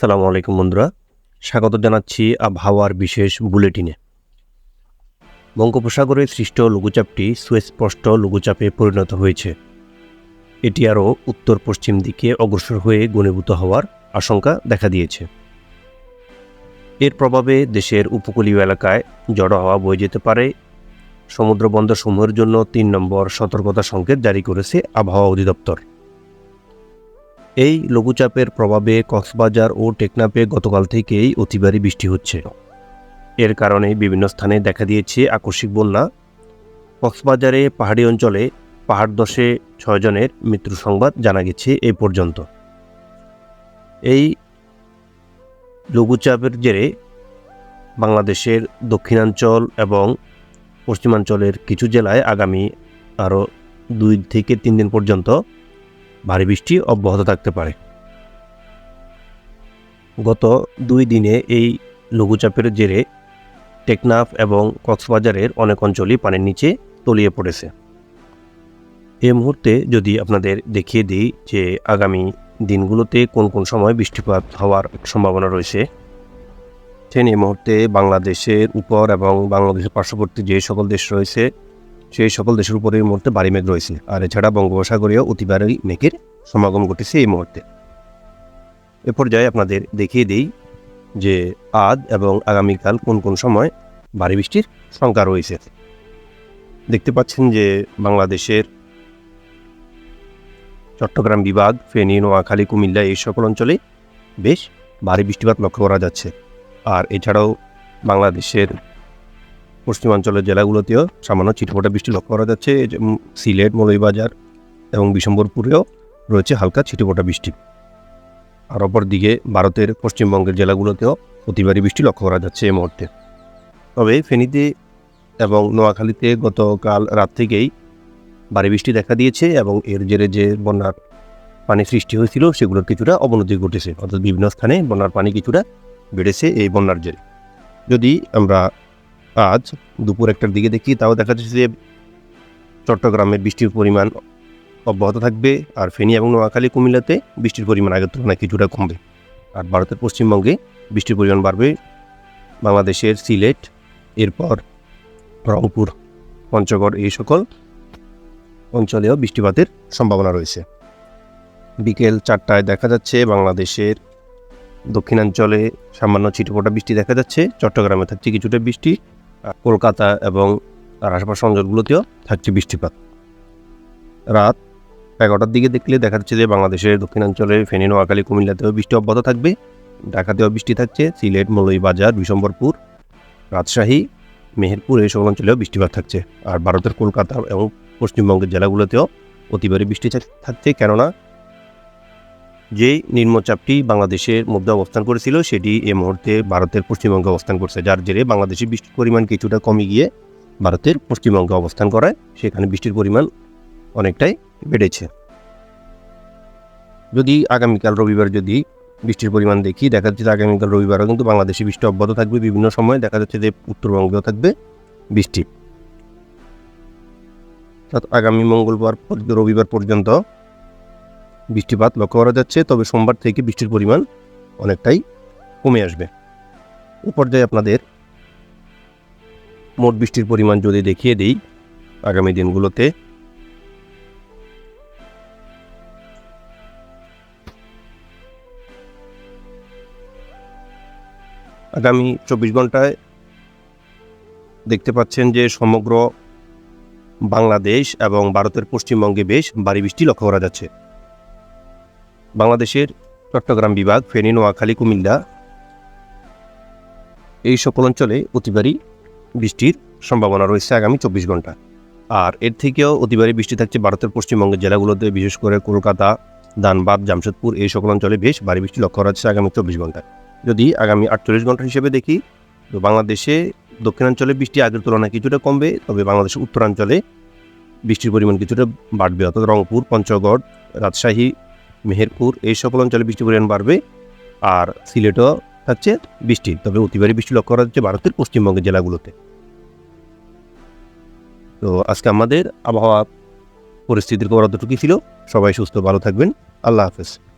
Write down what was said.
আসসালামু আলাইকুম বন্ধুরা। স্বাগত জানাচ্ছি আবহাওয়ার বিশেষ বুলেটিনে। বঙ্গোপসাগরে সৃষ্ট লঘুচাপটি সুস্পষ্ট লঘুচাপে পরিণত হয়েছে। এটি আরও উত্তর পশ্চিম দিকে অগ্রসর হয়ে গণীভূত হওয়ার আশঙ্কা দেখা দিয়েছে। এর প্রভাবে দেশের উপকূলীয় এলাকায় জড়ো হাওয়া বয়ে যেতে পারে। সমুদ্র বন্দরসমূহের জন্য তিন নম্বর সতর্কতা সংকেত জারি করেছে আবহাওয়া অধিদপ্তর। এই লঘুচাপের প্রভাবে কক্সবাজার ও টেকনাপে গতকাল থেকেই অতিবারী বৃষ্টি হচ্ছে। এর কারণে বিভিন্ন স্থানে দেখা দিয়েছে আকস্মিক বন্যা। কক্সবাজারে পাহাড়ি অঞ্চলে পাহাড় দশে ছয়জনের মৃত্যুর সংবাদ জানা গেছে এই পর্যন্ত। এই লঘুচাপের জেরে বাংলাদেশের দক্ষিণাঞ্চল এবং পশ্চিমাঞ্চলের কিছু জেলায় আগামী আরও দুই থেকে তিন দিন পর্যন্ত ভারী বৃষ্টি অব্যাহত থাকতে পারে। গত দুই দিনে এই লঘুচাপের জেরে টেকনাফ এবং কক্সবাজারের অনেক অঞ্চলই পানির নিচে তলিয়ে পড়েছে। এ মুহূর্তে যদি আপনাদের দেখিয়ে দিই যে আগামী দিনগুলোতে কোন কোন সময় বৃষ্টিপাত হওয়ার সম্ভাবনা রয়েছে সেন এই মুহূর্তে বাংলাদেশের উপর এবং বাংলাদেশের পার্শ্ববর্তী যে সকল দেশ রয়েছে সেই সকল দেশের উপরে এই মুহূর্তে ভারী মেঘ রয়েছে। আর এছাড়া বঙ্গোপসাগরীয় অতি ভারী মেঘের সমাগম ঘটেছে এই মুহূর্তে। এ পর্যায়ে আপনাদের দেখিয়ে দিই যে আজ এবং আগামীকাল কোন কোন সময় ভারী বৃষ্টির সংখ্যা রয়েছে। দেখতে পাচ্ছেন যে বাংলাদেশের চট্টগ্রাম বিভাগ, ফেনী, নোয়াখালী, কুমিল্লা এই সকল অঞ্চলে বেশ ভারী বৃষ্টিপাত লক্ষ্য করা যাচ্ছে। আর এছাড়াও বাংলাদেশের পশ্চিমাঞ্চলের জেলাগুলোতেও সামান্য ছিটফোটা বৃষ্টি লক্ষ্য করা যাচ্ছে। সিলেট, মৌলভীবাজার এবং বিশম্বরপুরেও রয়েছে হালকা ছিটেফোঁটা বৃষ্টি। আর অপরদিকে ভারতের পশ্চিমবঙ্গের জেলাগুলোতেও অতিবারী বৃষ্টি লক্ষ্য করা যাচ্ছে এই মুহূর্তে। তবে ফেনীতে এবং নোয়াখালীতে গতকাল রাত থেকেই ভারী বৃষ্টি দেখা দিয়েছে এবং এর জেরে যে বন্যার পানি সৃষ্টি হয়েছিল সেগুলোর কিছুটা অবনতি ঘটেছে। অর্থাৎ বিভিন্ন স্থানে বন্যার পানি কিছুটা বেড়েছে এই বন্যার জেরে। যদি আমরা আজ দুপুর একটার দিকে দেখি, তাও দেখা যাচ্ছে যে চট্টগ্রামে বৃষ্টির পরিমাণ অব্যাহত থাকবে আর ফেনী এবং নোয়াখালী, কুমিল্লাতে বৃষ্টির পরিমাণ আগের তুলনায় কিছুটা কমবে। আর ভারতের পশ্চিমবঙ্গে বৃষ্টির পরিমাণ বাড়বে বাংলাদেশের সিলেট, এরপর রংপুর, পঞ্চগড়, এই সকল অঞ্চলেও বৃষ্টিপাতের সম্ভাবনা রয়েছে। বিকেল চারটায় দেখা যাচ্ছে বাংলাদেশের দক্ষিণাঞ্চলে সামান্য ছিটেফোঁটা বৃষ্টি দেখা যাচ্ছে, চট্টগ্রামে থাকছে কিছুটা বৃষ্টি কলকাতা এবং তার আশেপাশ অঞ্চলগুলোতেও থাকছে বৃষ্টিপাত। রাত এগারোটার দিকে দেখলে দেখা যাচ্ছে যে বাংলাদেশের দক্ষিণাঞ্চলে ফেনী, নোয়াখালী, কুমিল্লাতেও বৃষ্টি অব্যাহত থাকবে। ঢাকাতেও বৃষ্টি থাকছে। সিলেট, মৌলভীবাজার, বিশম্বরপুর, রাজশাহী, মেহেরপুর এই সকল অঞ্চলেও বৃষ্টিপাত থাকছে। আর ভারতের কলকাতা এবং পশ্চিমবঙ্গের জেলাগুলোতেও অতিবারে বৃষ্টি থাকছে। কেননা যে নিম্নচাপটি বাংলাদেশের মধ্যে অবস্থান করেছিল, সেটি এ মুহূর্তে ভারতের পশ্চিমবঙ্গে অবস্থান করছে। যার জেরে বাংলাদেশে বৃষ্টির পরিমাণ কিছুটা কমে গিয়ে ভারতের পশ্চিমবঙ্গে অবস্থান করায় সেখানে বৃষ্টির পরিমাণ অনেকটাই বেড়েছে। যদি আগামীকাল রবিবার যদি বৃষ্টির পরিমাণ দেখি, দেখা যাচ্ছে আগামীকাল রবিবারও কিন্তু বাংলাদেশে বৃষ্টি অব্যাহত থাকবে, বিভিন্ন সময় দেখা যাচ্ছে যে উত্তরবঙ্গেও থাকবে বৃষ্টি। আগামী মঙ্গলবার রবিবার পর্যন্ত বৃষ্টিপাত লক্ষ্য করা যাচ্ছে, তবে সোমবার থেকে বৃষ্টির পরিমাণ অনেকটাই কমে আসবে। এ পর্যায়ে আপনাদের মোট বৃষ্টির পরিমাণ যদি দেখিয়ে দিই, আগামী দিনগুলোতে আগামী চব্বিশ ঘন্টায় দেখতে পাচ্ছেন যে সমগ্র বাংলাদেশ এবং ভারতের পশ্চিমবঙ্গে বেশ ভারী বৃষ্টি লক্ষ্য করা যাচ্ছে। বাংলাদেশের চট্টগ্রাম বিভাগ, ফেনী, নোয়াখালী, কুমিল্লা এই সকল অঞ্চলে অতিবারী বৃষ্টির সম্ভাবনা রয়েছে আগামী চব্বিশ ঘণ্টা। আর এর থেকেও অতিবারী বৃষ্টি থাকছে ভারতের পশ্চিমবঙ্গের জেলাগুলোতে, বিশেষ করে কলকাতা, ধানবাদ, জামশেদপুর, এই সকল অঞ্চলে বেশ ভারী বৃষ্টি লক্ষ্য করা যাচ্ছে আগামী চব্বিশ ঘন্টায়। যদি আগামী আটচল্লিশ ঘণ্টা হিসেবে দেখি, তো বাংলাদেশে দক্ষিণাঞ্চলে বৃষ্টি আগের তুলনায় কিছুটা কমবে, তবে বাংলাদেশের উত্তরাঞ্চলে বৃষ্টির পরিমাণ কিছুটা বাড়বে। অর্থাৎ রংপুর, পঞ্চগড়, রাজশাহী মেহেরপুর, এই সকল অঞ্চলে বৃষ্টি পরিমাণ বাড়বে আর সিলেটও থাকছে বৃষ্টি। তবে অতিবারী বৃষ্টি লক্ষ্য করা যাচ্ছে ভারতের পশ্চিমবঙ্গের জেলাগুলোতে। তো আজকে আমাদের আবহাওয়া পরিস্থিতির খবর অতটুকুই ছিল। সবাই সুস্থ, ভালো থাকবেন। আল্লাহ হাফেজ।